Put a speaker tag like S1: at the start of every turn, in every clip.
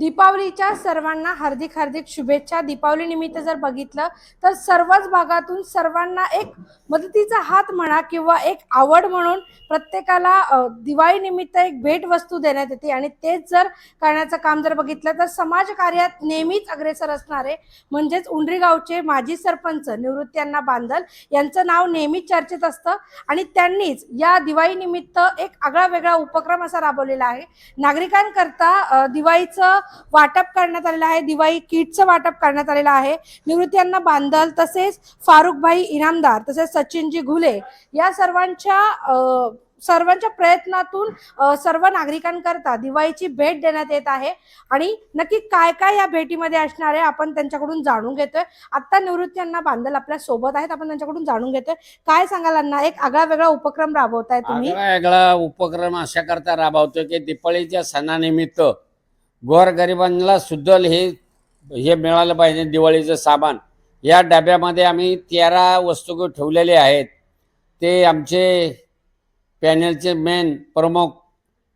S1: दीपावलीच्या सर्वांना हार्दिक हार्दिक शुभेच्छा. दीपावली निमित्त जर बघितलं तर सर्वच भागातून सर्वांना एक मदतीचा हात म्हणा किंवा एक आवड म्हणून प्रत्येकाला दिवाळी निमित्त एक भेट वस्तू देण्यात येते. आणि तेच जर करण्याचं काम जर बघितलं तर समाज कार्यात नेहमीच अग्रेसर असणारे म्हणजेच उंडरी गावचे माजी सरपंच निवृत्त्यांना बांधल यांचं नाव नेहमीच चर्चेत असतं. आणि त्यांनीच या दिवाळी निमित्त एक आगळा वेगळा उपक्रम असा राबवलेला आहे. नागरिकांकरता दिवाळीचं वाटप करण्यात आलेलं आहे. दिवाळी किटचं वाटप करण्यात आलेलं आहे. निवृत्त्यांना बांधल तसेच फारुखभाई इनामदार तसेच सचिनजी घुले या सर्वांच्या सर्वांच्या प्रयत्नातून सर्व नागरिकांकरता दिवाळीची भेट देण्यात येत आहे. आणि नक्की काय काय या भेटीमध्ये असणार आहे आपण त्यांच्याकडून जाणून घेतोय. आता निवृत्त्यांना बांधल आपल्यासोबत आहेत आपण त्यांच्याकडून जाणून घेतोय. काय सांगाल अण्णा? एक आगळा वेगळा उपक्रम राबवताय तुम्ही.
S2: आगळा उपक्रम अशा करता राबवतोय की दिपाळीच्या सणानिमित्त गोरगरिबांना सुद्धा हे हे मिळालं पाहिजे दिवाळीचं सामान. या डब्यामध्ये आम्ही तेरा वस्तू ठेवलेले आहेत. ते आमचे पॅनलचे मेन प्रमुख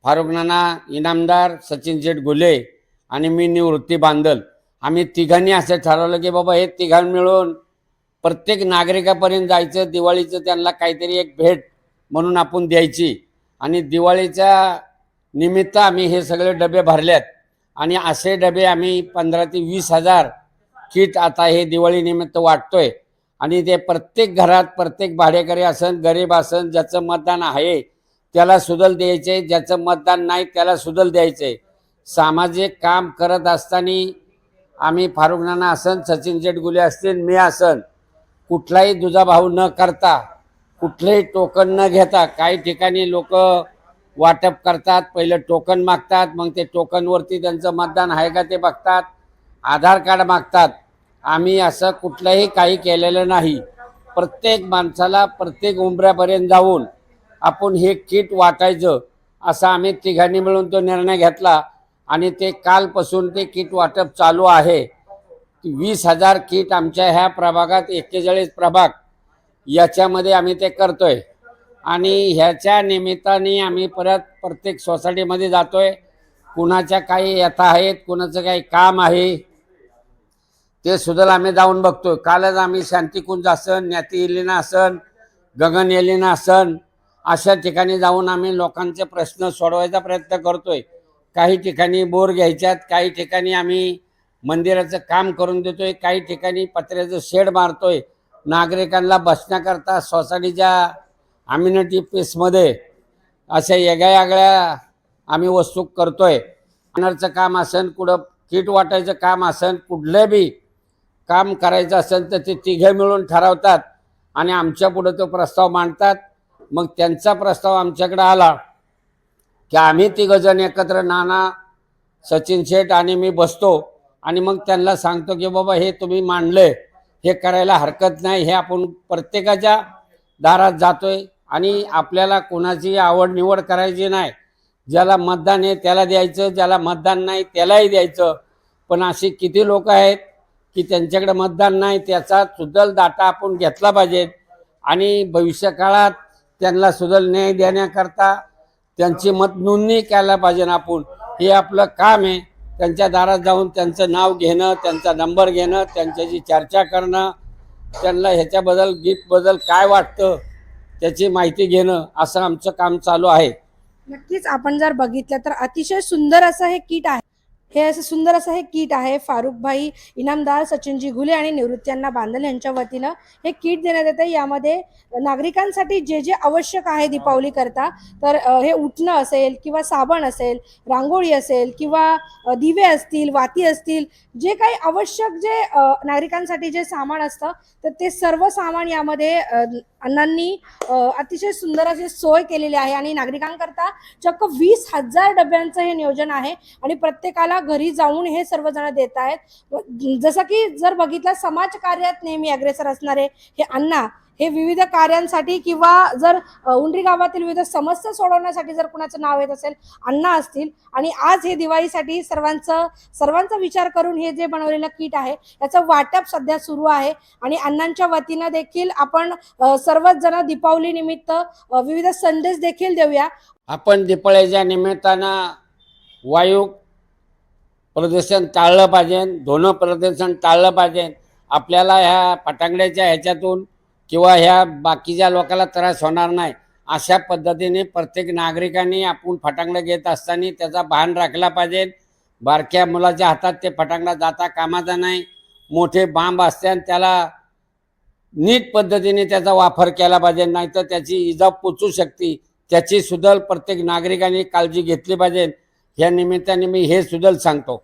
S2: फारुख नाना इनामदार सचिन शेठ गुले आणि मी निवृत्ती बांधल आम्ही तिघांनी असं ठरवलं की बाबा हे तिघां मिळून प्रत्येक नागरिकापर्यंत जायचं दिवाळीचं त्यांना काहीतरी एक भेट म्हणून आपण द्यायची. आणि दिवाळीच्या निमित्त आम्ही हे सगळे डबे भरल्यात आणि असे डबे आम्ही पंधरा ते वीस हजार किट आता हे दिवाळीनिमित्त वाटतोय. आणि ते प्रत्येक घरात प्रत्येक भाडेकरी असन गरीब असन ज्याचं मतदान आहे त्याला सुदल द्यायचे. ज्याचं मतदान नाही त्याला सुदल द्यायचे. सामाजिक काम करत असताना आम्ही फारुख नाना असन सचिन जेटगुले असतील मी असन कुठलाही दुजाभाव न करता कुठलेही टोकन न घेता काही ठिकाणी लोक वाटप करतात पहिलं टोकन मागतात मग ते टोकनवरती त्यांचं मतदान आहे का ते बघतात आधार कार्ड मागतात. आम्ही असं कुठलंही काही केलेलं नाही. प्रत्येक माणसाला प्रत्येक उंबऱ्यापर्यंत जाऊन आपण हे किट वाटायचं असा आम्ही तिघांनी मिळून तो निर्णय घेतला. आणि ते कालपासून ते किट वाटप चालू आहे. वीस हजार किट आमच्या ह्या प्रभागात एक्केचाळीस प्रभाग याच्यामध्ये आम्ही ते करतोय. आणि ह्याच्या निमित्ताने आम्ही परत प्रत्येक सोसायटीमध्ये जातोय. कुणाच्या काही यथा आहेत कुणाचं काही काम आहे ते सुद्धा आम्ही जाऊन बघतोय. कालच आम्ही शांतिकुंज असन ज्ञाती एलिना असन गगन एलिना असन अशा ठिकाणी जाऊन आम्ही लोकांचे प्रश्न सोडवायचा प्रयत्न करतोय. काही ठिकाणी बोर घ्यायच्यात काही ठिकाणी आम्ही मंदिराचं काम करून देतोय काही ठिकाणी पत्र्याचं शेड मारतोय. नागरिकांना बसण्याकरता सोसायटीच्या अम्युनिटी पीसमध्ये अशा वेगळ्या वेगळ्या आम्ही वस्तू करतोय. पाण्याचं काम असेल कुठं किट वाटायचं काम असेल कुठलं बी काम करायचं असेल तर ते तिघे मिळून ठरवतात आणि आमच्या पुढं तो प्रस्ताव मांडतात. मग त्यांचा प्रस्ताव आमच्याकडे आला की आम्ही तिघंजण एकत्र नाना सचिन शेठ आणि मी बसतो आणि मग त्यांना सांगतो की बाबा हे तुम्ही मांडले हे करायला हरकत नाही हे आपण प्रत्येकाच्या दारात जातोय. आणि आपल्याला कोणाची आवड निवड करायची नाही. ज्याला मतदान आहे त्याला द्यायचं ज्याला मतदान नाही त्यालाही द्यायचं. पण असे किती लोक आहेत की त्यांच्याकडे मतदान नाही त्याचा सुद्धा डाटा आपण घेतला पाहिजे. आणि भविष्यकाळात त्यांना सुदल न्याय देण्याकरता त्यांची मत नोंदणी करायला पाहिजे आपण. हे आपलं काम आहे. त्यांच्या दारात जाऊन त्यांचं नाव घेणं त्यांचा नंबर घेणं त्यांच्याशी चर्चा करणं त्यांना ह्याच्याबद्दल गिफ्टबद्दल काय वाटतं त्याची माहिती घेणं असं आमचं काम चालू आहे.
S1: नक्कीच आपण जर बघितलं तर अतिशय सुंदर असं हे किट आहे. हे असं सुंदर असं हे किट आहे. फारुखभाई इनामदार सचिनजी घुले आणि निवृत्त्यांना बांधल यांच्या वतीनं हे किट देण्यात येतं. यामध्ये नागरिकांसाठी जे जे आवश्यक आहे दीपावली करता तर हे उठणं असेल किंवा साबण असेल रांगोळी असेल किंवा दिवे असतील वाती असतील जे काही आवश्यक जे नागरिकांसाठी जे सामान असतं तर ते सर्व सामान यामध्ये अण्णांनी अतिशय सुंदर अशी सोय केलेली आहे आणि नागरिकांकरता चक्क वीस हजार डब्यांचं हे नियोजन आहे आणि प्रत्येकाला घरी जाऊन हे सर्वजण देत आहेत. जसं की जर बघितलं समाज कार्यात नेहमी अग्रेसर असणारे हे अण्णा हे विविध कार्यांसाठी किंवा जर उंडरी गावातील विविध समस्या सोडवण्यासाठी जर कुणाचं नाव येत असेल अण्णा असतील आणि आज हे दिवाळीसाठी सर्वांचं सर्वांचा विचार करून हे जे बनवलेलं किट आहे याचं वाटप सध्या सुरू आहे. आणि अण्णांच्या वतीनं देखील आपण सर्वच जण दीपावली निमित्त विविध संदेश देखील देऊया.
S2: आपण दिपाळीच्या निमित्तानं वायू प्रदूषण टाळलं पाहिजे धुणं प्रदूषण टाळलं पाहिजे. आपल्याला ह्या फटाकड्याच्या ह्याच्यातून किंवा ह्या बाकीच्या लोकांना त्रास होणार नाही. अशा पद्धतीने प्रत्येक नागरिकांनी आपण फटाकडे घेत असताना त्याचा भान राखला पाहिजे. बारक्या मुलाच्या हातात ते फटाकडा जाता कामाचा नाही. मोठे बांब असते आणि त्याला नीट पद्धतीने त्याचा वापर केला पाहिजे नाहीतर त्याची इजा पोचू शकते. त्याची सुद्धा प्रत्येक नागरिकांनी काळजी घेतली पाहिजे. या निमित्ताने मी हे सुद्धा सांगतो.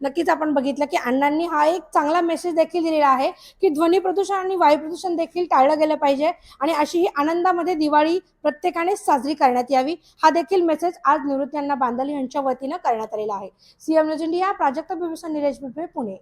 S1: नक्कीच आपण बघितलं की अण्णांनी हा एक चांगला मेसेज देखील दिलेला आहे की ध्वनी प्रदूषण आणि वायू प्रदूषण देखील टाळलं गेलं पाहिजे आणि अशी ही आनंदामध्ये दिवाळी प्रत्येकाने साजरी करण्यात यावी. हा देखील मेसेज आज निवृत्ती यांना बांदल यांच्या वतीनं करण्यात आलेला आहे. CM news India Prajakt Bibhushan Nilesh Pune.